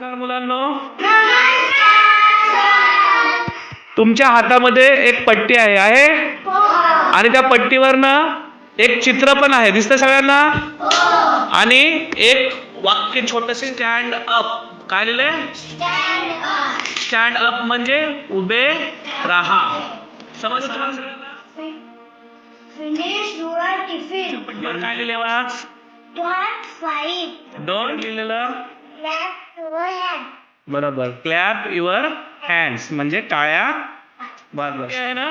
नमस्कार मुलांनो. तुमच्या हातामध्ये एक पट्टी आहे आहे? आणि त्या पट्टीवर ना एक चित्र पण आहे. दिसतं सगळ्यांना? आणि एक वाक्य छोटसे स्टँड अप काय लिहिलंय? स्टँड अप म्हणजे उभे राहा. पट्टीवर काय fight. दोन लिहिलेलं. बरोबर. क्लॅप युअर हँड्स म्हणजे टाळ्या. बरोबर. आहे ना?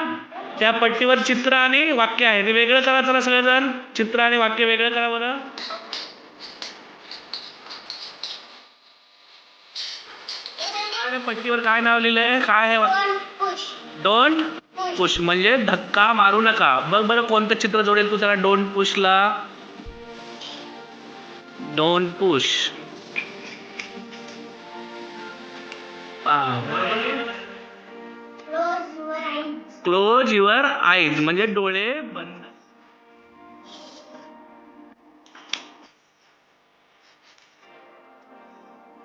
त्या पट्टीवर चित्र आणि वाक्य आहे. ते वेगळं करा चला सगळेजण. चित्र आणि वाक्य वेगळं करा बरं. पट्टीवर काय नाव लिहिलंय? काय आहे डोंट पुश म्हणजे धक्का मारू नका. बघ बरं कोणतं चित्र जोडेल तू? त्याला don't पुशला don't push close your eyes म्हणजे डोळे बंद.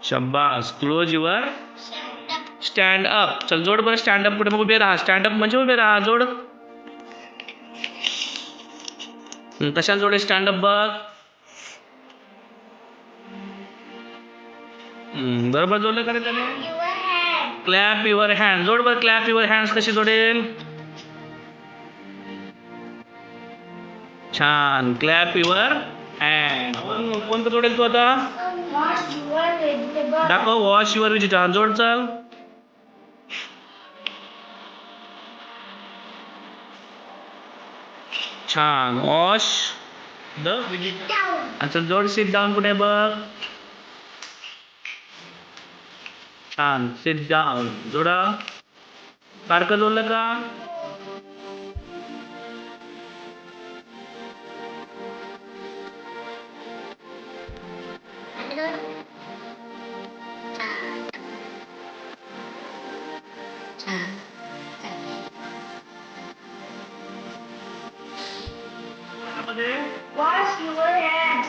शब्बास क्लोज युअर स्टँड अप चल जोड बरं स्टँड अप कुठे मग उभे राहा. स्टँड अप म्हणजे उभे राहा. जोड. तशा जोडे? स्टँड अप बघ. बरोबर जोडलं करे त्याने? क्लॅप युअर हँड जोड बरं क्लॅप युअर हँड्स कशी जोडेल? छान. क्लॅप युअर हँड कोणतं जोडेल तू आता. दाखव वॉश युअर विजिटर जोड चल. छान. Wash the visitor Down. अच्छा जोड सिट डाऊन कुठे बघ. छान. सिट डाऊन जोडा. सारखं जोडलं का.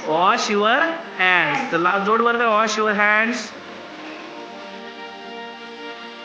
वॉश युअर हँड्स तर लास्ट जोड बरं का? Wash your hands